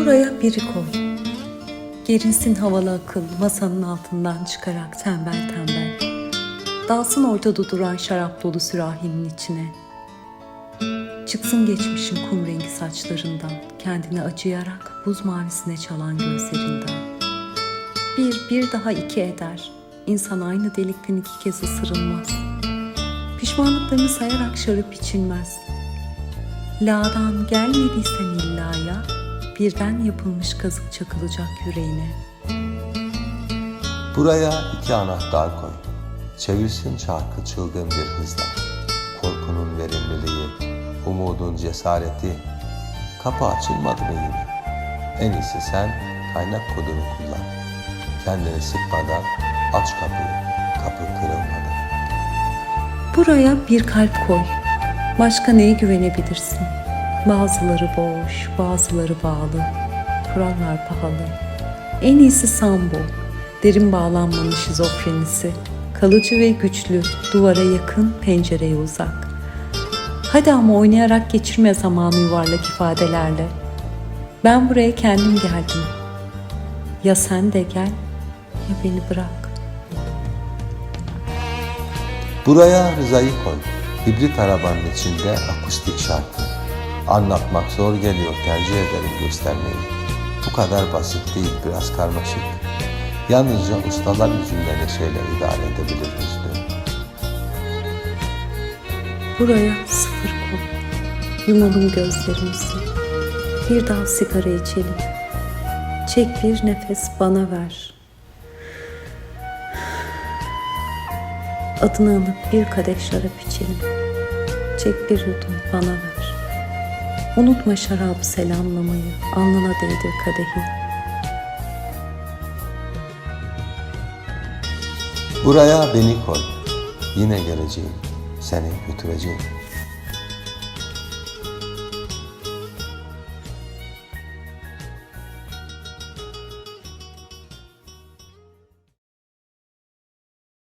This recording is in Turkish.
Buraya biri koy. Gerinsin havalı akıl masanın altından çıkarak tembel tembel. Dalsın ortada duran şarap dolu sürahinin içine. Çıksın geçmişin kum rengi saçlarından, kendini acıyarak buz mavisine çalan gözlerinden. Bir, bir daha iki eder. İnsan aynı delikten iki kez ısırılmaz. Pişmanlıklarını sayarak şarap içilmez. La'dan gelmediysen illaya, birden yapılmış kazık çakılacak yüreğine. Buraya iki anahtar koy. Çevirsin çarkı çılgın bir hızla. Korkunun verimliliği, umudun cesareti. Kapı açılmadı mı yine? En iyisi sen kaynak kodunu kullan. Kendini sıkmadan aç kapıyı. Kapı kırılmadan. Buraya bir kalp koy. Başka neye güvenebilirsin? Bazıları boş, bazıları bağlı. Kurallar pahalı. En iyisi sambo. Derin bağlanmanın şizofrenisi. Kalıcı ve güçlü, duvara yakın, pencereye uzak. Hadi ama oynayarak geçirme zamanı yuvarlak ifadelerle. Ben buraya kendim geldim. Ya sen de gel ya beni bırak. Buraya Rıza'yı koy. Hibrit arabanın içinde akustik şarkı. Anlatmak zor geliyor tercih ederim göstermeyi. Bu kadar basit değil biraz karmaşık. Yalnızca ustalar yüzünden neşeyle idare edebilir hüznü. Buraya sıfır koy. Yumalım gözlerimizi. Bir daha sigara içelim. Çek bir nefes bana ver. Adını anıp bir kadeh şarap içelim. Çek bir yudum bana ver. Unutma şarabı selamlamayı, alnına değdir kadehi. Buraya beni koy. Yine geleceğim. Seni götüreceğim.